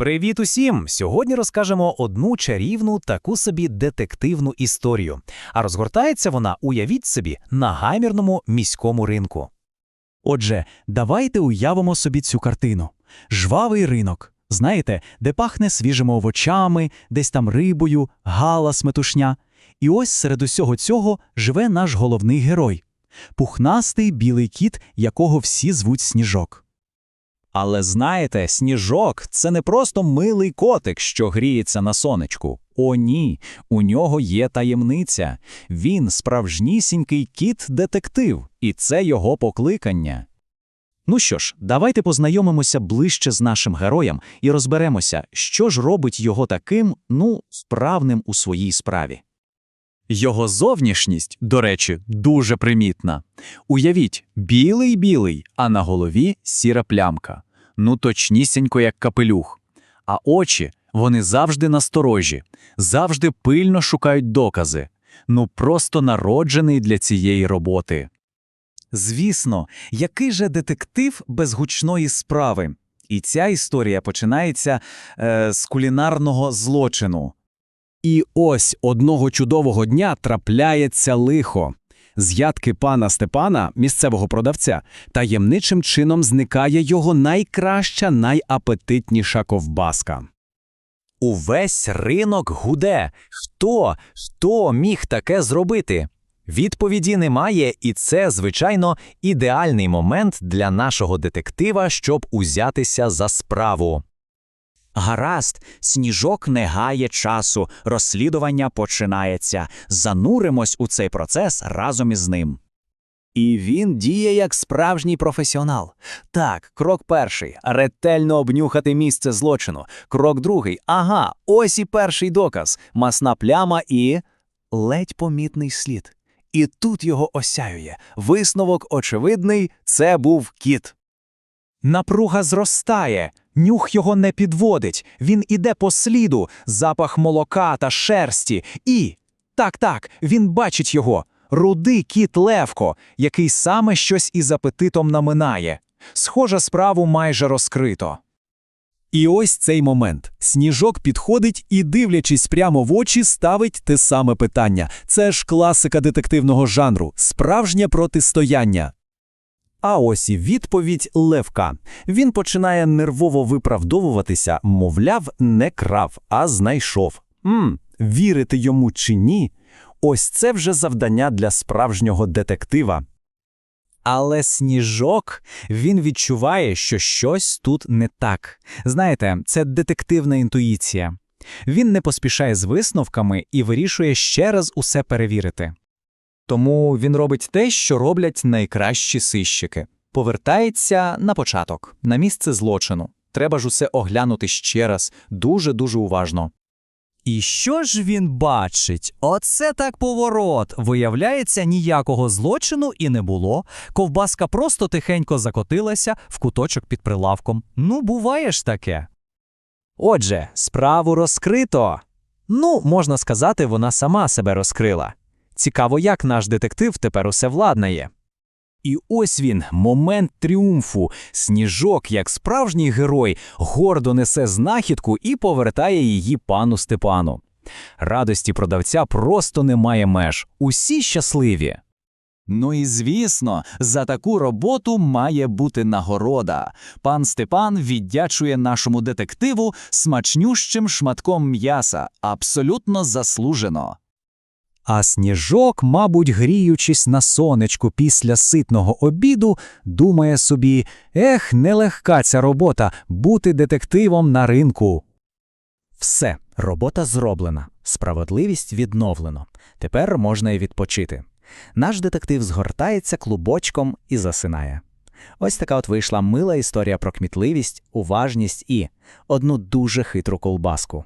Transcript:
Привіт усім! Сьогодні розкажемо одну чарівну таку собі детективну історію. А розгортається вона, уявіть собі, на гамірному міському ринку. Отже, давайте уявимо собі цю картину. Жвавий ринок. Знаєте, де пахне свіжими овочами, десь там рибою, галас метушня. І ось серед усього цього живе наш головний герой – пухнастий білий кіт, якого всі звуть Сніжок. Але знаєте, сніжок це не просто милий котик, що гріється на сонечку. О, ні, у нього є таємниця. Він справжнісінький кіт-детектив, і це його покликання. Ну що ж, давайте познайомимося ближче з нашим героєм і розберемося, що ж робить його таким, ну, справним у своїй справі. Його зовнішність, до речі, дуже примітна. Уявіть, білий-білий, а на голові сіра плямка. Ну точнісінько, як капелюх. А очі, вони завжди насторожі, завжди пильно шукають докази. Ну просто народжений для цієї роботи. Звісно, який же детектив без гучної справи? І ця історія починається е, з кулінарного злочину. І ось одного чудового дня трапляється лихо. З ядки пана Степана, місцевого продавця, таємничим чином зникає його найкраща, найапетитніша ковбаска. Увесь ринок гуде. Хто? Хто міг таке зробити? Відповіді немає, і це, звичайно, ідеальний момент для нашого детектива, щоб узятися за справу. Гаразд, сніжок не гає часу, розслідування починається. Зануримось у цей процес разом із ним. І він діє як справжній професіонал. Так, крок перший ретельно обнюхати місце злочину. Крок другий ага, ось і перший доказ масна пляма і ледь помітний слід. І тут його осяює. Висновок очевидний це був кіт. Напруга зростає, нюх його не підводить, він іде по сліду, запах молока та шерсті, і так, так, він бачить його рудий кіт Левко, який саме щось із апетитом наминає. Схоже, справу майже розкрито. І ось цей момент. Сніжок підходить і, дивлячись прямо в очі, ставить те саме питання. Це ж класика детективного жанру, справжнє протистояння. А ось і відповідь Левка. Він починає нервово виправдовуватися, мовляв, не крав, а знайшов. Мм, вірити йому чи ні? Ось це вже завдання для справжнього детектива. Але сніжок він відчуває, що щось тут не так. Знаєте, це детективна інтуїція. Він не поспішає з висновками і вирішує ще раз усе перевірити. Тому він робить те, що роблять найкращі сищики. Повертається на початок, на місце злочину. Треба ж усе оглянути ще раз, дуже-дуже уважно. І що ж він бачить? Оце так поворот. Виявляється, ніякого злочину і не було. Ковбаска просто тихенько закотилася в куточок під прилавком. Ну, буває ж таке. Отже, справу розкрито. Ну, можна сказати, вона сама себе розкрила. Цікаво, як наш детектив тепер усе владнає. І ось він, момент тріумфу. Сніжок, як справжній герой, гордо несе знахідку і повертає її пану Степану. Радості продавця просто немає меж. Усі щасливі. Ну і звісно, за таку роботу має бути нагорода. Пан Степан віддячує нашому детективу смачнющим шматком м'яса, абсолютно заслужено. А сніжок, мабуть, гріючись на сонечку після ситного обіду, думає собі: ех, нелегка ця робота бути детективом на ринку. Все, робота зроблена, справедливість відновлено. Тепер можна і відпочити. Наш детектив згортається клубочком і засинає. Ось така от вийшла мила історія про кмітливість, уважність і одну дуже хитру колбаску.